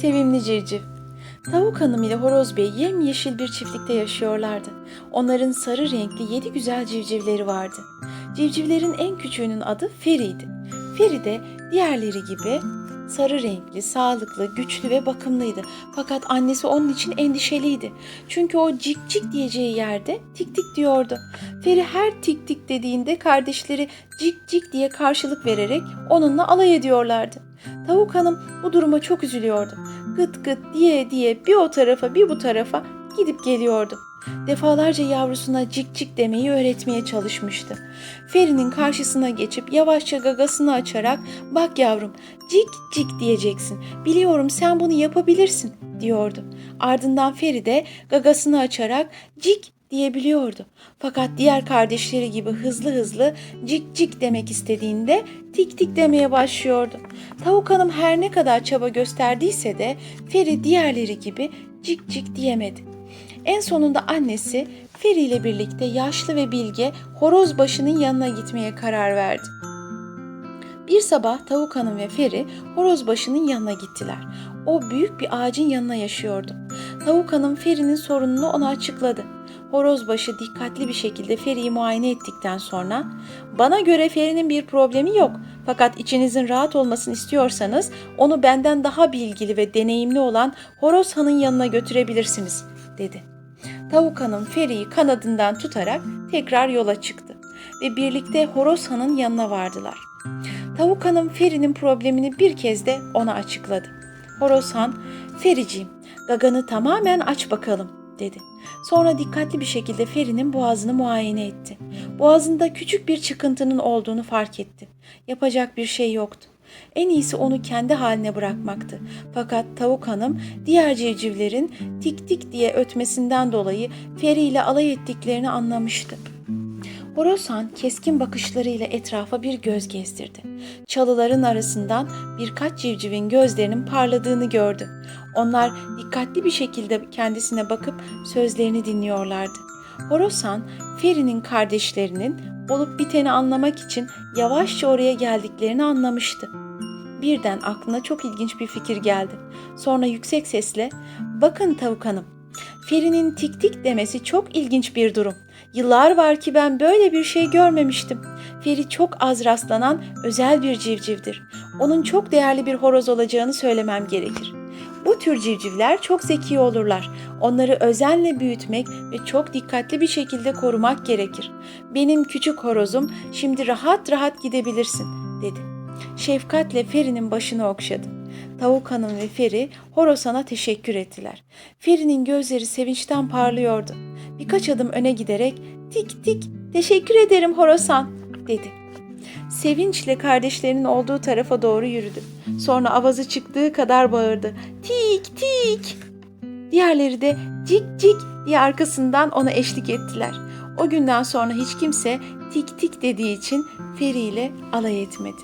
Sevimli Civciv Tavuk Hanım ile Horoz Bey yemyeşil bir çiftlikte yaşıyorlardı. Onların sarı renkli yedi güzel civcivleri vardı. Civcivlerin en küçüğünün adı Feri'ydi. Feri de diğerleri gibi sarı renkli, sağlıklı, güçlü ve bakımlıydı. Fakat annesi onun için endişeliydi. Çünkü o cik cik diyeceği yerde tik tik diyordu. Feri her tik tik dediğinde kardeşleri cik cik diye karşılık vererek onunla alay ediyorlardı. Tavuk hanım bu duruma çok üzülüyordu. Gıt gıt diye diye bir o tarafa bir bu tarafa gidip geliyordu. Defalarca yavrusuna cik cik demeyi öğretmeye çalışmıştı. Feri'nin karşısına geçip yavaşça gagasını açarak bak yavrum cik cik diyeceksin. Biliyorum sen bunu yapabilirsin diyordu. Ardından Feri de gagasını açarak cik diyebiliyordu. Fakat diğer kardeşleri gibi hızlı hızlı cik cik demek istediğinde tik tik demeye başlıyordu. Tavuk hanım her ne kadar çaba gösterdiyse de Feri diğerleri gibi cik cik diyemedi. En sonunda annesi Feri ile birlikte yaşlı ve bilge horoz başının yanına gitmeye karar verdi. Bir sabah Tavuk Hanım ve Feri horoz başının yanına gittiler. O büyük bir ağacın yanına yaşıyordu. Tavuk Hanım Feri'nin sorununu ona açıkladı. Horozbaşı dikkatli bir şekilde Feri'yi muayene ettikten sonra ''Bana göre Feri'nin bir problemi yok. Fakat içinizin rahat olmasını istiyorsanız onu benden daha bilgili ve deneyimli olan Horoz Han'ın yanına götürebilirsiniz.'' dedi. Tavuk Hanım Feri'yi kanadından tutarak tekrar yola çıktı ve birlikte Horoz Han'ın yanına vardılar. Tavuk Hanım Feri'nin problemini bir kez de ona açıkladı. Horoz Han, Fericiğim gaganı tamamen aç bakalım dedi. Sonra dikkatli bir şekilde Feri'nin boğazını muayene etti. Boğazında küçük bir çıkıntının olduğunu fark etti. Yapacak bir şey yoktu. En iyisi onu kendi haline bırakmaktı. Fakat tavuk hanım diğer civcivlerin tik tik diye ötmesinden dolayı Feri ile alay ettiklerini anlamıştı. Horosan keskin bakışlarıyla etrafa bir göz gezdirdi. Çalıların arasından birkaç civcivin gözlerinin parladığını gördü. Onlar dikkatli bir şekilde kendisine bakıp sözlerini dinliyorlardı. Horosan, Feri'nin kardeşlerinin olup biteni anlamak için yavaşça oraya geldiklerini anlamıştı. Birden aklına çok ilginç bir fikir geldi. Sonra yüksek sesle, "Bakın tavuk hanım, Feri'nin tik tik demesi çok ilginç bir durum. Yıllar var ki ben böyle bir şey görmemiştim. Feri çok az rastlanan özel bir civcivdir. Onun çok değerli bir horoz olacağını söylemem gerekir. Bu tür civcivler çok zeki olurlar. Onları özenle büyütmek ve çok dikkatli bir şekilde korumak gerekir. Benim küçük horozum şimdi rahat rahat gidebilirsin, dedi. Şefkatle Feri'nin başını okşadı. Tavuk Hanım ve Feri Horosan'a teşekkür ettiler. Feri'nin gözleri sevinçten parlıyordu. Birkaç adım öne giderek tik tik teşekkür ederim Horosan dedi. Sevinçle kardeşlerinin olduğu tarafa doğru yürüdü. Sonra avazı çıktığı kadar bağırdı. Tik tik. Diğerleri de cik cik diye arkasından ona eşlik ettiler. O günden sonra hiç kimse tik tik dediği için Feri ile alay etmedi.